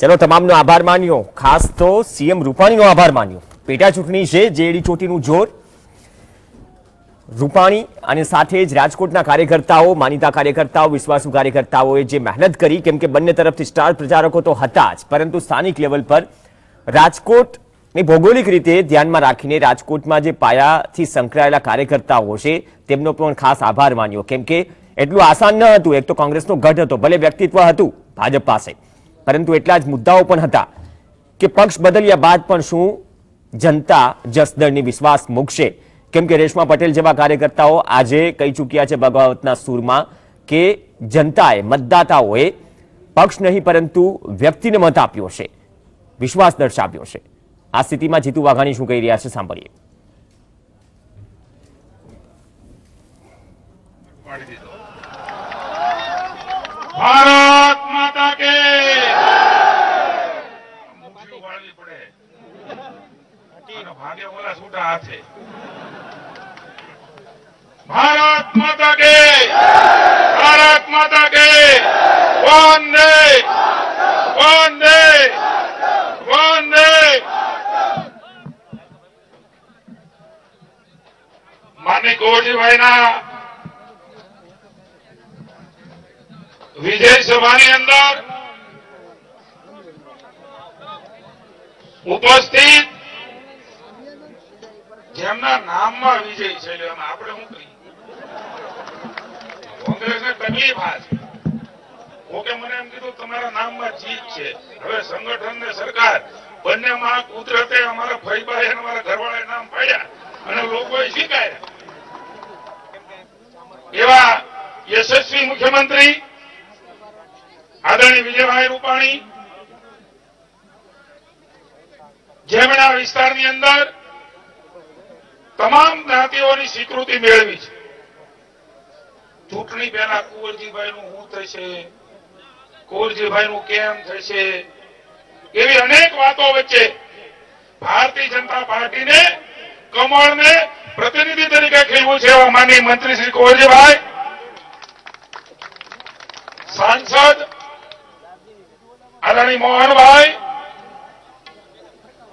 ચલો, તમામનો આભાર માન્યો. ખાસ તો સીએમ રૂપાણીનો આભાર માન્યો. પેટા ચૂંટણી છે, જેડી ચોટીનું જોર. રૂપાણી અને સાથે જ રાજકોટના કાર્યકર્તાઓ, માનીતા કાર્યકર્તાઓ, વિશ્વાસુ કાર્યકર્તાઓએ જે મહેનત કરી, કેમ કે બંને તરફથી સ્ટાર પ્રચારકો તો હતા જ, પરંતુ સ્થાનિક લેવલ પર રાજકોટની ભૌગોલિક રીતે ધ્યાનમાં રાખીને રાજકોટમાં જે પાયાથી સંકળાયેલા કાર્યકર્તાઓ છે, તેમનો પણ ખાસ આભાર માન્યો. કેમ કે એટલું આસાન ન હતું, એક તો કોંગ્રેસનો ગઢ હતો, ભલે વ્યક્તિત્વ હતું ભાજપ પાસે. પરંતુ એટલા જ મુદ્દાઓ પણ હતા કે પક્ષ બદલ્યા બાદ પણ શું જનતા જસદણની વિશ્વાસ મૂકશે? કેમ કે રેશમા પટેલ જેવા કાર્યકર્તાઓ આજે કહી ચૂક્યા છે બગાવતના સૂરમાં કે જનતાએ મતદાતાઓએ પક્ષ નહીં, પરંતુ વ્યક્તિને મત આપ્યો છે, વિશ્વાસ દર્શાવ્યો છે. આ સ્થિતિમાં જીતુ વાઘાણી શું કહી રહ્યા છે સાંભળીએ. ભારત માતા કે મુઠ્ઠીઓ વાળવી પડે અને ભાગે ઓલા છૂટા ભારત માતા કે ભારત માતા કે વંદે! વંદે! વંદે! માની ગોરજીભાઈના વિજય સભાની અંદર ઉપસ્થિત જેમના નામમાં વિજય છે આપણે શું કહીએ કોંગ્રેસને તકલીફ આ છે કોકે મને એમ કીધું, તમારા નામમાં જીત છે. હવે સંગઠન ને સરકાર બંનેમાં કુદરતે અમારા ભાઈભાઈ અને અમારા ઘરવાળા નામ પાડ્યા અને લોકોએ સ્વીકાર્યા. એવા યશસ્વી મુખ્યમંત્રી આદરણીય વિજયભાઈ રૂપાણી જેમણે આ વિસ્તારની અંદર તમામ જ્ઞાતિઓની સ્વીકૃતિ મેળવી છે. ચૂંટણી પહેલા કુંવરજીભાઈ નું શું થશે? કુંવરજીભાઈ નું કેમ થશે? એવી અનેક વાતો વચ્ચે ભારતીય જનતા પાર્ટીને કમળને પ્રતિનિધિ તરીકે ખેલવું છે એવા માનનીય મંત્રી શ્રી કુંવરજીભાઈ. સાંસદ આદરણી મોહનભાઈ,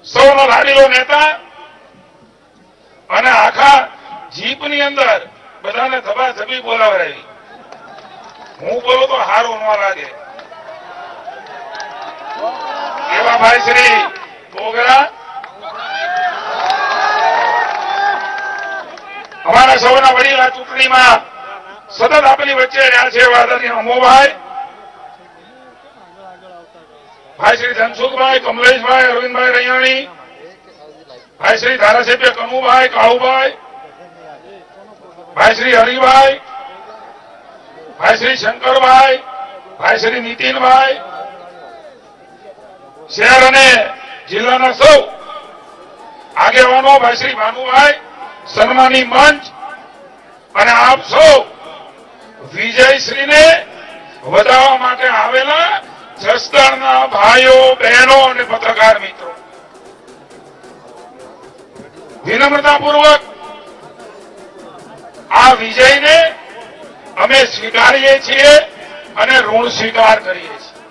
સૌનો લાડીલો નેતા અને આખા જીપની અંદર બધાને ધબાધબી બોલાવડાવી હું બોલું તો હારું ન લાગે. એવા ભાઈ શ્રી બોગરા અમારા સૌના વડીલ આ ચૂંટણીમાં સતત આપણી વચ્ચે રહ્યા છે એવા અમોભાઈ. ભાઈ શ્રી ધનસુખભાઈ, કમલેશભાઈ, અરવિંદભાઈ રૈયાણી. ભાઈ શ્રી ધારાસભ્ય કનુભાઈ કાળુભાઈ, ભાઈ શ્રી હરિભાઈ, ભાઈ શ્રી શંકરભાઈ, ભાઈ શ્રી નીતિનભાઈ, શહેર અને જિલ્લાના સૌ આગેવાનો, ભાઈ શ્રી ભાનુભાઈ, સન્માની મંચ અને આપ સૌ વિજયશ્રીને વધાવવા માટે આવેલા જસદણના ભાઈઓ, બહેનો અને પત્રકાર મિત્રો. વિનમ્રતાપૂર્વક આ વિજયને અમે સ્વીકારીએ છીએ અને ઋણ સ્વીકાર કરીએ છીએ.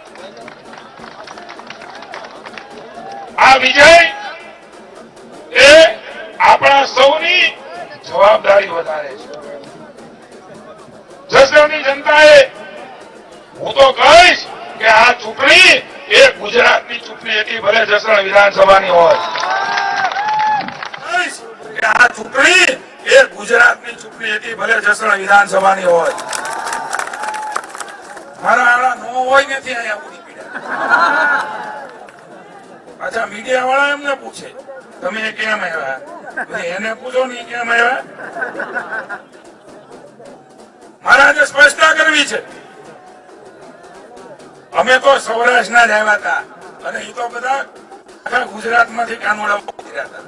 આ વિજય એ આપણા સૌની જવાબદારી વધારે છે. જસદણની જનતાએ હું તો કહીશ કે આ ચૂંટણી એ ગુજરાતની ચૂંટણી હતી, ભલે જસદણ વિધાનસભાની હોય. કે આ ચૂંટણી એ ગુજરાતની ચૂંટણી હતી, ભલે જસદણ વિધાનસભાની હોય. મારા આળા નો હોય નથી અહીંયા ઉડી પીડા અચ્છા મીડિયા વાળા એમને પૂછે, તમે કેમ આવ્યા? એને પૂછો ને કેમ આવ્યા? મારે આજે સ્પષ્ટતા કરવી છે. અમે તો સૌરાષ્ટ્રના જ આવ્યા હતા અને એ તો બધા આખા ગુજરાતમાંથી કાનોડા ઉતર્યા હતા.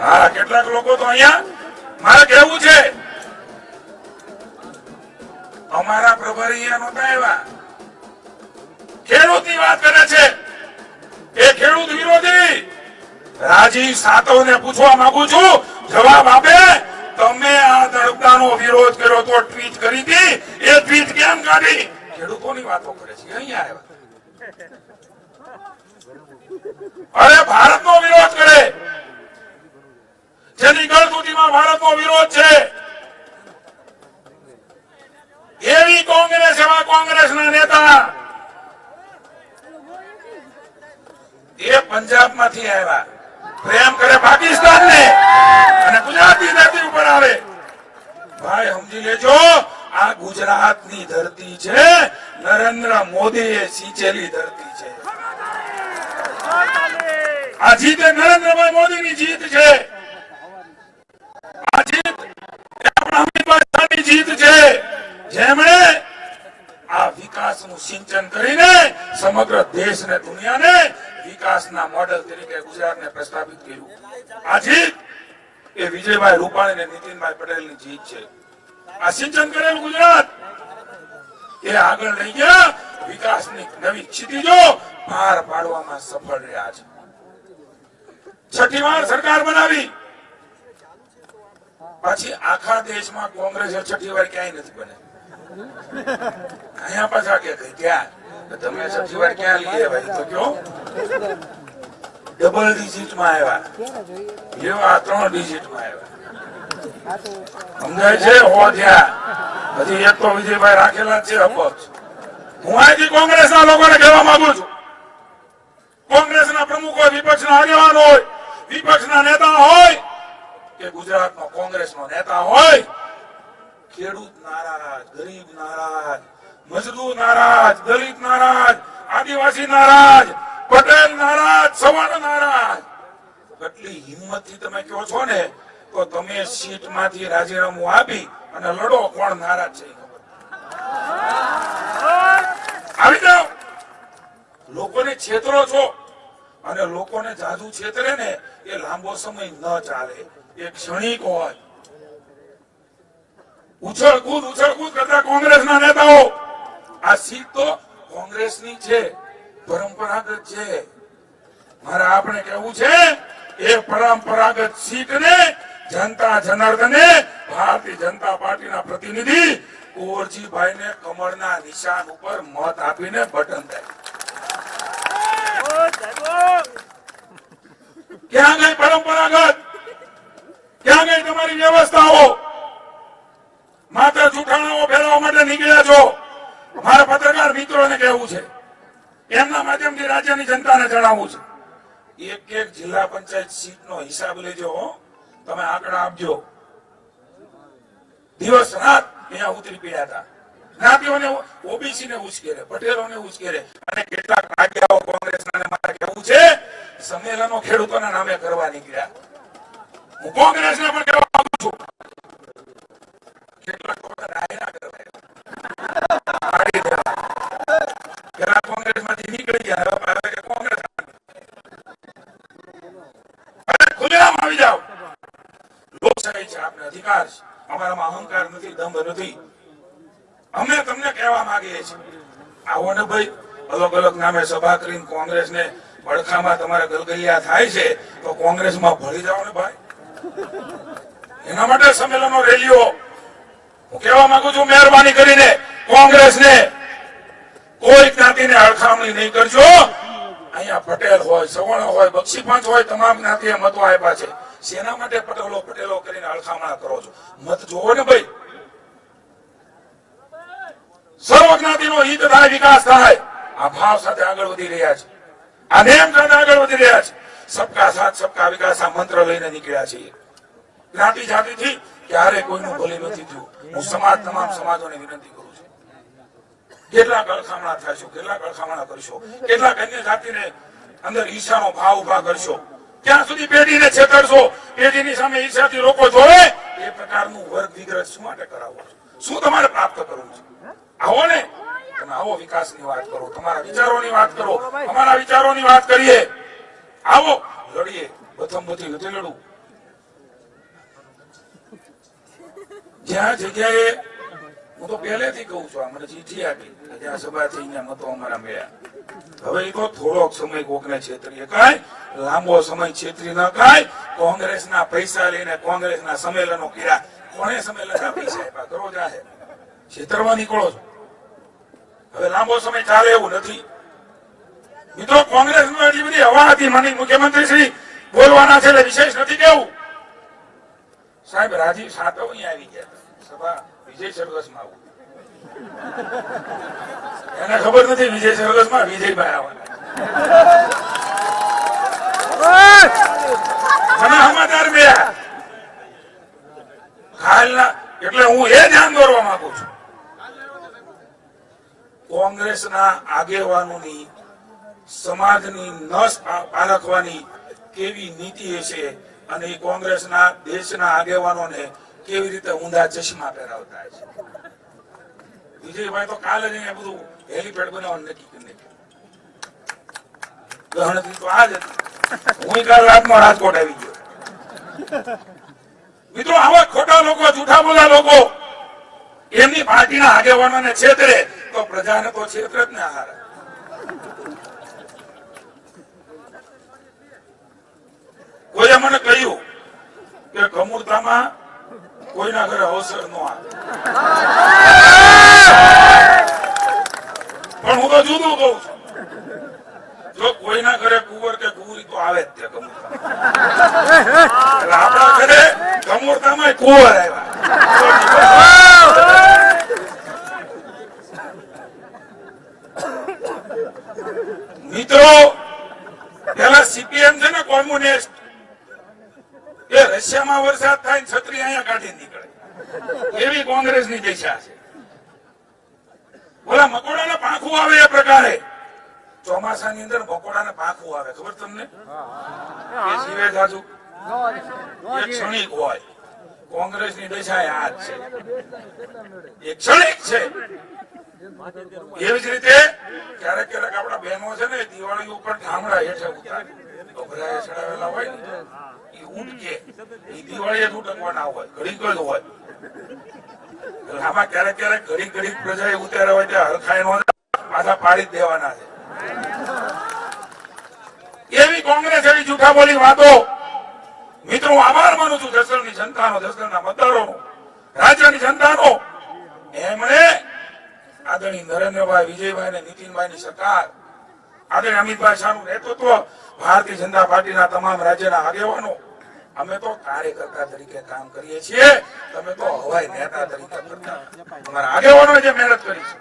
હા, કેટલાક લોકો તો અહીંયા, મારે કહેવું છે, અમારા પ્રભારી અહીંયા નહોતા આવ્યા. વાત કરે છે, એ ખેડૂત વિરોધી. રાજીવ સાતવને પૂછવા માંગુ છું, જવાબ આપે. તમે આ દળપડાનો વિરોધ કર્યો તો ટ્વીટ કરી હતી એ ટ્વીટ કેમ કાઢી? ખેડૂતોની વાતો કરે છે, અહીંયા અરે, ભારતનો વિરોધ કરે જેની ભારતનો વિરોધ છે. એવી કોંગ્રેસ, એવા કોંગ્રેસના નેતા એ પંજાબમાંથી આવ્યા. પ્રેમ કરે પાકિસ્તાનને અને ગુજરાતની ધરતી ઉપર આવે. ભાઈ, સમજી લેજો, આ ગુજરાતની ધરતી છે. નરેન્દ્ર મોદીએ સિંચેલી ધરતી છે. આ જીત નરેન્દ્રભાઈ મોદીની જીત છે આ જીત એ આપણા અમિતભાઈ શાહની જીત છે જેમણે આ વિકાસનું સિંચન કરીને સમગ્ર દેશ ને દુનિયાને વિકાસના મોડેલ તરીકે ગુજરાતને પ્રસ્થાપિત કર્યું. આ એ વિજયભાઈ રૂપાણી અને નીતિનભાઈ પટેલની જીત છે. આ સિંચન કરેલું ગુજરાત. એ આગળ લઈ ગયા, વિકાસની નવી ક્ષિતિજો પાર પાડવામાં સફળ રહ્યા છે. છઠ્ઠી વાર સરકાર બનાવી. પછી આખા દેશમાં કોંગ્રેસ છઠ્ઠી વાર ક્યાંય નથી બને. અહીંયા પાછા કે કઈ ત્યાં તમે છઠ્ઠી ક્યાં લઈએ ભાઈ તો કયો ડબલ ડિજિટમાં આવ્યા. એવા ત્રણ ડિજિટમાં આવ્યા. સમજાય છે? હો ત્યાં હજી એક તો વિજયભાઈ રાખેલા છે અપક્ષ. હું અહીંથી કોંગ્રેસના લોકોને કહેવા માંગુ છું. કોંગ્રેસના પ્રમુખ હોય વિપક્ષના આગેવાન હોય, વિપક્ષના નેતા હોય, કે ગુજરાતનો કોંગ્રેસનો નેતા હોય ખેડૂત નારાજ, ગરીબ નારાજ, મજદૂર નારાજ, દલિત નારાજ, આદિવાસી નારાજ, પટેલ નારાજ સવર્ણ નારાજ. કેટલી હિંમતથી તમે કહો છો ને, તો તમે સીટમાંથી રાજીનામું આપી અને લડો કોણ નારાજ છે આવી જાઓ. લોકોને છેતરો છો અને લોકોને જાદુ છેતરે ને, એ લાંબો સમય ન ચાલે. એ ક્ષણિક હોય. ઉછળ કૂદ ઉછળ કૂદ કરતા કોંગ્રેસના નેતાઓ. આ સીટ તો કોંગ્રેસની છે, પરંપરાગત છે. મારે આપણે કેવું છે એ પરંપરાગત સીટને જનતા જનાર્દને ભારતીય જનતા પાર્ટીના પ્રતિનિધિ કુંવરજીભાઈને કમળના નિશાન ઉપર મત આપીને બટન દે ક્યાં ગઈ પરંપરાગત? ક્યાં ગઈ તમારી વ્યવસ્થાઓ? માત્ર જૂઠાણાઓ ફેલાવવા માટે નીકળ્યા છો. મારા પત્રકાર મિત્રોને કહેવું છે. એમના માધ્યમથી રાજ્યની જનતાને જણાવવું છે. એક એક જિલ્લા પંચાયત સીટનો હિસાબ લેજો તમે આંકડા આપજો. દિવસ રાત અહીંયા ઉતરી પડ્યા હતા. જ્ઞાતિઓને ઓબીસી ને ઉશ્કેરે, પટેલોને ઉશ્કેરે અને કેટલાક આગેવાઓ કોંગ્રેસના મારે કહેવું છે, સંમેલનો ખેડૂતોના નામે કરવા નીકળ્યા. હું કોંગ્રેસને પણ કહેવા માંગુ છું. અમે તમને કહેવા માંગીએ છીએ આવો ને ભાઈ અલગ અલગ નામે સભા કરીને કોંગ્રેસ ને પડખામાં તમારે ગલગલિયા થાય છે, તો કોંગ્રેસમાં ભળી જાઓ ને ભાઈ. એના માટે સંમેલનો રેલીઓ હું કહેવા માંગુ છું, મહેરબાની કરીને કોંગ્રેસને કોઈ જ્ઞાતિને અળખામણી નહીં કરજો. અહીંયા પટેલ હોય, સવર્ણ હોય, બક્ષી પંચ હોય, તમામ જ્ઞાતિએ મતો આપ્યા છે. સેના માટે પટેલો પટેલો કરીને અળખામણા કરો છો? મત જોવો ને ભાઈ. સર્વ જ્ઞાતિનો હિત થાય, વિકાસ થાય. આ ભાવ સાથે આગળ વધી રહ્યા છે. આ નેમ સાથે આગળ વધી રહ્યા છે. સબકા સાથ, સબકા વિકાસ આ મંત્ર લઈને નીકળ્યા છીએ. જ્ઞાતિ જાતિથી ક્યારે કોઈનું ભલે નથી થયું. હું સમાજ, તમામ સમાજોને વિનંતી કરું છું. કેટલાક અળખામણા થશો કેટલાક અળખામણા કરશો કેટલાક અન્ય જાતિને અંદર ઈર્ષાનો ભાવ ઊભા કરશો ત્યાં સુધી પેઢીને છેતરશો? પેઢીની સામે ઈર્ષાથી રોકો જોવે? એ પ્રકારનું વર્ગ વિગ્રહ શું માટે કરાવો છો? શું તમારે પ્રાપ્ત કરવું છે? આવો ને. તમે આવો વિકાસની વાત કરો, તમારા વિચારોની વાત કરો, અમારા વિચારોની વાત કરીએ. આવો, લડીએ. પ્રથમ બધી નથી લડવું જ્યાં જગ્યાએ હું તો પહેલેથી કહું છું મને ચીઠી આપી જ્યાં સભા થઈ મતો અમારા મળ્યા. હવે એ તો થોડોક સમય કોકને છેતરીએ. કાય લાંબો સમય છેતરી ન કાય કોંગ્રેસના પૈસા લઈને કોંગ્રેસના સંમેલનો કર્યા. કોણે સંમેલન પૈસા આપ્યા કરો જાહેર. છેતરવા નીકળો છો. હવે લાંબો સમય ચાલે એવું નથી. મિત્રો, કોંગ્રેસમાં એટલી બધી હવા હતી મને મુખ્યમંત્રી શ્રી, બોલવાના છે એટલે વિશેષ નથી કેવું. સાહેબ, રાજીવ સાતવ અહીં આવી ગયા સભા વિજય સરઘસમાં આવું. એને ખબર નથી વિજય સરઘસમાં વિજયભાઈ આવવાના. સમાચાર બે હાલના, એટલે હું એ ધ્યાન દોરવા માંગુ છું. કોંગ્રેસના આગેવાનોની, સમાજની નસ પારખવાની કેવી નીતિ હશે અને કોંગ્રેસના દેશના આગેવાનોને કેવી રીતે ઊંધા ચશ્મા પહેરાવતા છે. વિજયભાઈ તો કાલે જ બધું હેલીપેડ બનાવવાનું નક્કી કરી ગણતરી તો આ જ. હતી હું કાલ રાતમાં રાજકોટ આવી ગયો. મિત્રો, આવા ખોટા લોકો, જૂઠા બોલા લોકો, એમની પાર્ટીના આગેવાનોને છેતરે તો પ્રજાને તો છેતરે જ ને હારે કોઈએ મને કહ્યું કે કમૂરતામાં કોઈના ઘરે અવસર ન પણ હું તો જુદું કહું છું. જો કોઈના ઘરે કુંવર કે કુંવરી તો આવે જ તે કમૂરતા આપણા ઘરે કમૂરતામાં કુંવર આવ્યા. મિત્રો, પેલા સીપીએમ છે ને કોમ્યુનિસ્ટ એ રશિયામાં વરસાદ થાય ને છત્રી અહીંયા કાઢી નીકળે. એવી કોંગ્રેસની દિશા છે. બોલા મકોડાને પાંખું આવે એ પ્રકારે. ચોમાસાની અંદર મકોડાને પાંખું આવે. ખબર તમને? એ જીવે જાજુ. ક્ષણિક હોય. કોંગ્રેસની દિશા આ જ છે. એ ક્ષણિક છે. એવી જ રીતે ક્યારેક ક્યારેક આપણા બહેનો છે ને દિવાળી ઉપર ઠામડા હેઠે ઉતારે. ડોગરાએ ચડાવેલા હોય ને, એ ઉટકે, એ દિવાળીએ ઉટકવાના હોય, ઘડીક જ હોય. આમાં ક્યારેક ક્યારેક ઘડીક પ્રજા એ ઉતાર્યા હોય ત્યાં હરખાઈ નો પાછા પાડી દેવાના છે. એવી કોંગ્રેસ એવી જૂઠા બોલી વાતો. મિત્રો આભાર માનું છું જસદણની જનતાનો જસદણના મતદારોનો, રાજ્યની જનતાનો. એમણે આદરણીય નરેન્દ્રભાઈ, વિજયભાઈ અને નીતિનભાઈની સરકાર આદરણીય અમિતભાઈ શાહનું નેતૃત્વ ભારતીય જનતા પાર્ટીના તમામ રાજ્યના આગેવાનો અમે તો કાર્યકર્તા તરીકે કામ કરીએ છીએ. તમે તો હવાઈ નેતા તરીકે કરતા. અમારા આગેવાનોએ જે મહેનત કરી છે.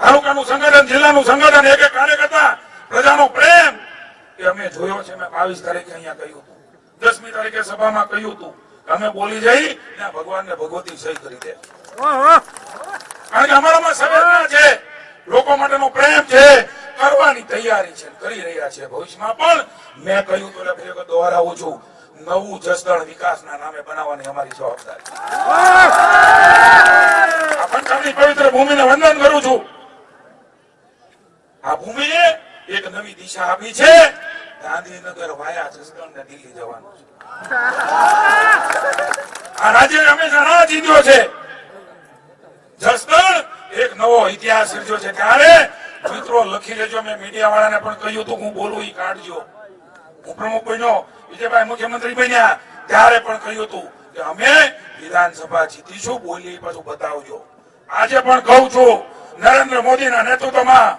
તાલુકાનું સંગઠન જિલ્લાનું સંગઠન એક એક કાર્યકર્તા પ્રજાનો પ્રેમ એ અમે જોયો છે. મેં બાવીસ તારીખે અહીંયા કહ્યું હતું. દસમી તારીખે સભામાં કહ્યું હતું અમે બોલી જઈ ભગવાન ભગવાનને ભગવતી સહી કરી દે. કારણ કે અમારામાં સંવેદના છે. લોકો માટેનો પ્રેમ છે. કરવાની તૈયારી છે, કરી રહ્યા છે ભવિષ્યમાં. પણ મેં કહ્યું તો એટલે દોહરાવું છું, નવું જસદણ વિકાસના નામે બનાવવાની અમારી જવાબદારી પવિત્ર ભૂમિને વંદન કરું છું. આ ભૂમિએ એક નવી દિશા આપી છે. ગાંધીનગર વાયા જસદણ ને દિલ્હી જવાનું છે. આ રાજ્ય હંમેશા રાહ જીત્યો છે. જસદણ એક નવો ઇતિહાસ સર્જ્યો છે ત્યારે મિત્રો લખી લેજો મેં મીડિયા વાળાને પણ કહ્યું હતું હું બોલું એ કાઢજો. હું પ્રમુખ બન્યો, વિજયભાઈ મુખ્યમંત્રી બન્યા, ત્યારે પણ કહ્યું હતું કે અમે વિધાનસભા જીતીશું બોલી પાછું બતાવજો. આજે પણ કહું છું, નરેન્દ્ર મોદીના નેતૃત્વમાં,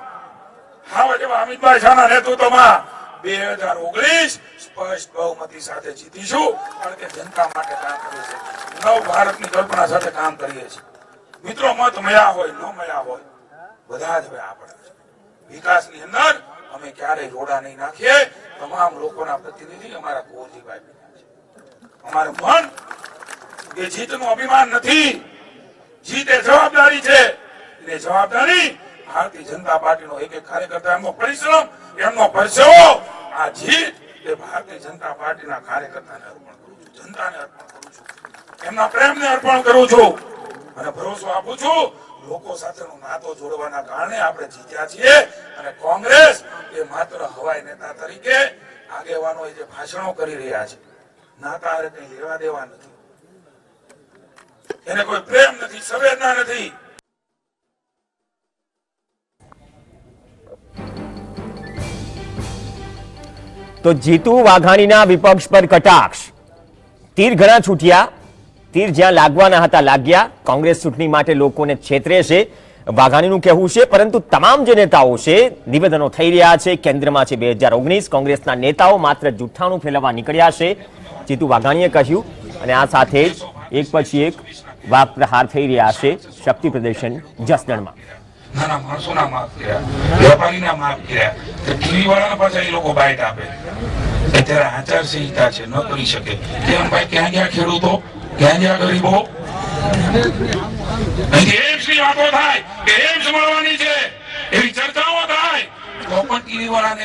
હાવ જેવા અમિતભાઈ શાહના નેતૃત્વમાં બે હજાર ઓગણીસ સ્પષ્ટ બહુમતી સાથે જીતીશું, કારણ કે જનતા માટે કામ કરીએ છીએ નવ ભારતની કલ્પના સાથે કામ કરીએ છીએ. મિત્રો, મત મયા હોય, ન મળ્યા હોય, બધા જ હવે આપણા. વિકાસની અંદર અમે ક્યારેય રોડા નહીં નાખીએ. તમામ લોકોના પ્રતિનિધિ અમારા કુંવરજીભાઈ અમારું મન એ જીતનું અભિમાન નથી. જીત એ જવાબદારી છે. એ જવાબદારી ભારતીય જનતા પાર્ટીનો એક એક કાર્યકર્તા એમનો પરિશ્રમ, એમનો પરસેવો, આ જીત એ ભારતીય જનતા પાર્ટીના કાર્યકર્તાને અર્પણ કરું છું. જનતાને અર્પણ કરું છું. એમના પ્રેમને અર્પણ કરું છું. અને ભરોસો આપું છું. લોકો સાથેનો નાતો જોડવાના કારણે આપણે જીત્યા છીએ અને કોંગ્રેસ એ માત્ર હવાઈ નેતા તરીકે આગેવાનો જે ભાષણો કરી રહ્યા છે, નાતા હારે કઈ લેવા દેવા નથી. એને કોઈ પ્રેમ નથી, સંવેદના નથી. તો જીતુ વાઘાણીના વિપક્ષ પર કટાક્ષ. તીર ઘણા છૂટ્યા તીર જ્યાં લાગવાના હતા, લાગ્યા. કોંગ્રેસ ચૂંટણી માટે લોકોને છેતરે છે. વાઘાણીનું કહેવું છે, પરંતુ તમામ જે નેતાઓ છે, નિવેદનો થઈ રહ્યા છે. કેન્દ્રમાં છે બે હજાર ઓગણીસ, કોંગ્રેસના નેતાઓ માત્ર જુઠ્ઠાણું ફેલાવવા નીકળ્યા છે. જીતુ વાઘાણીએ કહ્યું, અને આ સાથે જ એક પછી એક વાક પ્રહાર થઈ રહ્યા છે શક્તિ પ્રદર્શન જસદણમાં. નાના માણસોના માફ કર્યા, વેપારીના માફ કર્યા. ક્યાં ગયા ગરીબો એમ્સની વાતો થાય કે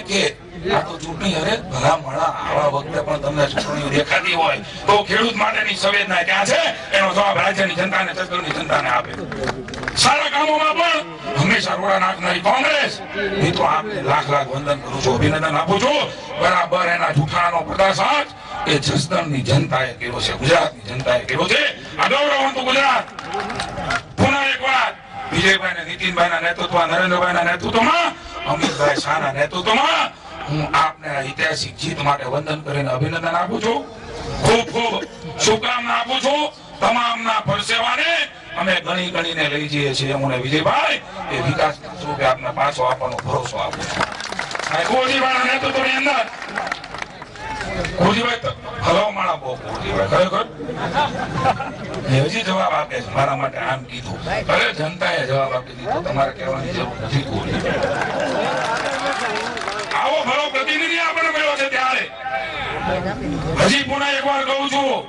કે આપે. સારા કામોમાં પણ હંમેશા રોડા નાખનારી કોંગ્રેસ. એ તો આપને લાખ લાખ વંદન કરું છું, અભિનંદન આપું છું. બરાબર એના જૂઠાનો પ્રદાસાજ એ જસદણની જનતાએ કર્યો છે, ગુજરાતની જનતાએ કર્યો છે. આ ગૌરવવંતું ગુજરાત. પુનઃ એક વાત વિજયભાઈ ને નીતિનભાઈ ના નેતૃત્વ નરેન્દ્રભાઈ નેતૃત્વમાં, અમિતભાઈ શાહના નેતૃત્વમાં હું આપને ઐતિહાસિક જીત માટે વંદન કરીને અભિનંદન આપું છું. ખૂબ ખૂબ શુભકામના આપું છું. તમામના પરસેવાને અમે ગણી ગણીને લઈ જઈએ છીએ, હું વિજયભાઈ. એ વિકાસના સ્વરૂપે આપને પાછો આપવાનો ભરોસો આપું છું. નેતૃત્વની અંદર હજી જવાબ આપે છે આવો ખરો પ્રતિનિધિ આપણે મળ્યો છે ત્યારે. હજી પુનઃ એકવાર કહું છું,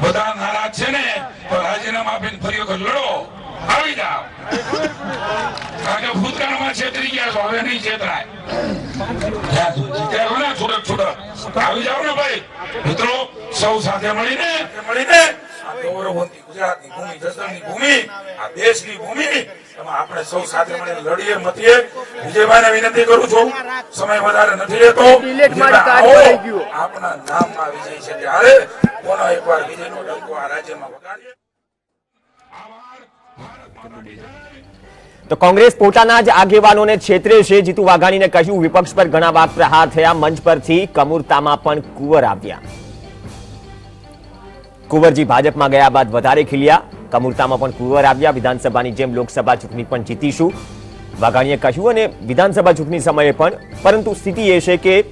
બધા નારાજ છે ને રાજીનામા આપીને ફરી વખત લડો. આવી જાઓ. કારણ કે ભૂતકાળમાં છેતરી ગયા છો હવે નહીં છેતરાય. જીત્યા ને છૂટક છૂટક. આવી જાઓ ને ભાઈ. મિત્રો સૌ સાથે મળીને મળીને ગુજરાતની ભૂમિ જસદણની ભૂમિ આ દેશની ભૂમિ એમાં આપણે સૌ સાથે મળીને લડીએ મતીએ. વિજયભાઈને વિનંતી કરું છું સમય વધારે નથી લેતો. આપણા નામમાં વિજય છે ત્યારે કોનો એકવાર વિજયનો ડંકો આ રાજ્યમાં વગાડીએ આભાર ભારત માતા કી તો કોંગ્રેસ પોતાના જ આગેવાનોને છેતરે છે. જીતુ વાઘાણીને કહ્યું, વિપક્ષ પર ઘણા વાક પ્રહાર થયા. મંચ પરથી કમુરતામાં પણ કુંવર આવ્યા. કુંવરજી ભાજપમાં ગયા બાદ વધારે ખીલ્યા. કમુરતામાં પણ કુંવર આવ્યા. વિધાનસભાની જેમ લોકસભા ચૂંટણી પણ જીતીશું. વાઘાણીએ કહ્યું અને વિધાનસભા ચૂંટણી સમયે પણ, પરંતુ સ્થિતિ એ છે કે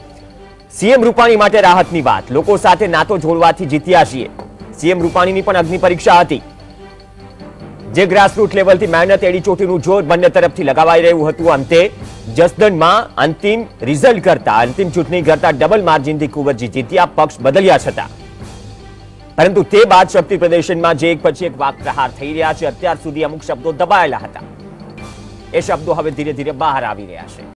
સીએમ રૂપાણી માટે રાહતની વાત. લોકો સાથે નાતો જોડવાથી જીત્યા છીએ. સીએમ રૂપાણીની પણ અગ્નિ પરીક્ષા હતી. જે ગ્રાસરૂટ લેવલથી મહેનત એડી ચોટીનું જોર બંને તરફથી લગાવાઈ રહ્યું હતું. અંતે જસદણમાં અંતિમ રિઝલ્ટ કરતા, અંતિમ ચૂંટણી કરતા ડબલ માર્જિનથી કુંવરજી જીત્યા, પક્ષ બદલ્યા છતાં. પરંતુ તે બાદ શક્તિ પ્રદર્શનમાં જે એક પછી એક વાક પ્રહાર થઈ રહ્યા છે, અત્યાર સુધી અમુક શબ્દો દબાયેલા હતા. એ શબ્દો હવે ધીરે ધીરે બહાર આવી રહ્યા છે.